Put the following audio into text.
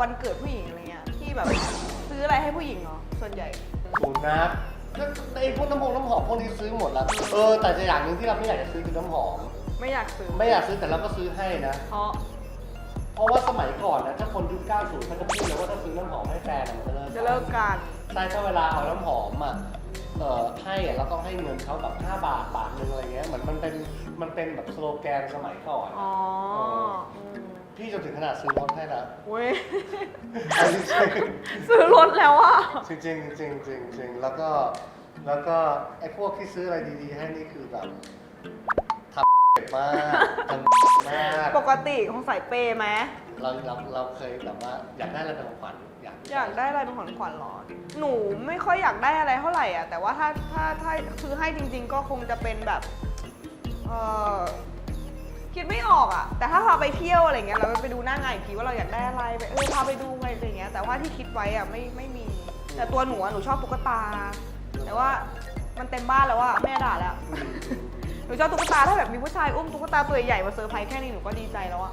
วันเกิดผู้หญิงอะไรเงี้ยที่แบบซื้ออะไรให้ผู้หญิงเหรอส่วนใหญ่ศูนย์นะก็ไอ้พวกน้ำหอมน้ำหอมพวกนี้ซื้อหมดแล้ว เออ แต่จะอย่างหนึ่งที่เราไม่อยากจะซื้อคือน้ำหอม ไม่อยากซื้อไม่อยากซื้อแต่เราก็ซื้อให้นะ เพราะเพราะว่าสมัยก่อนนะถ้าคนยุค 90เขาจะพูดเลยว่าถ้าซื้อน้ำหอมให้แฟนอะมันจะเลิกจะเลิกกันใช่ถ้าเวลาเอาน้ำหอมอะเอ่อให้อะเราต้องให้เงินเขาแบบ5บาทบาทหนึงอะไรเงี้ยเหมือนมันเป็นมันเป็นแบบสโลแกนสมัยก่อนอ๋อเอออืม พี่จนถึงขนาดซื้อรถให้นะเว้ยเอาจริงซื้อรถแล้วอะๆจริงจริงจริงจริงจริงแล้วก็แล้วก็ไอ้พวกที่ซื้ออะไรดีๆ ให้นี่คือแบบทำเจ็บมากทำมากปกติของสายเปย์ไหมเราเราเราเคยแบบว่าอยากได้อะไรเป็นของขวัญอยากอยากได้อะไรเป็นของขวัญเหรอหนูไม่ค่อยอยากได้อะไรเท่าไหร่อะแต่ว่าถ้าถ้าถ้าซื้อให้จริง ๆ ก็คงจะเป็นแบบเออ คิดไม่ออกอะแต่ถ้าพาไปเที่ยวอะไรเงี้ยเราไปดูหน้างานอีกทีว่าเราอยากได้อะไรไปเออพาไปดูอะไรอย่างเงี้ยแต่ว่าที่คิดไว้อะไม่ไม่มี แต่ตัวหนูอะหนูชอบตุ๊กตา แต่ว่ามันเต็มบ้านแล้วอะแม่ด่าแล้ว หนูชอบตุ๊กตาถ้าแบบมีผู้ชายอุ้มตุ๊กตาตัวใหญ่มาเซอร์ไพรส์แค่นี้หนูก็ดีใจแล้วอะ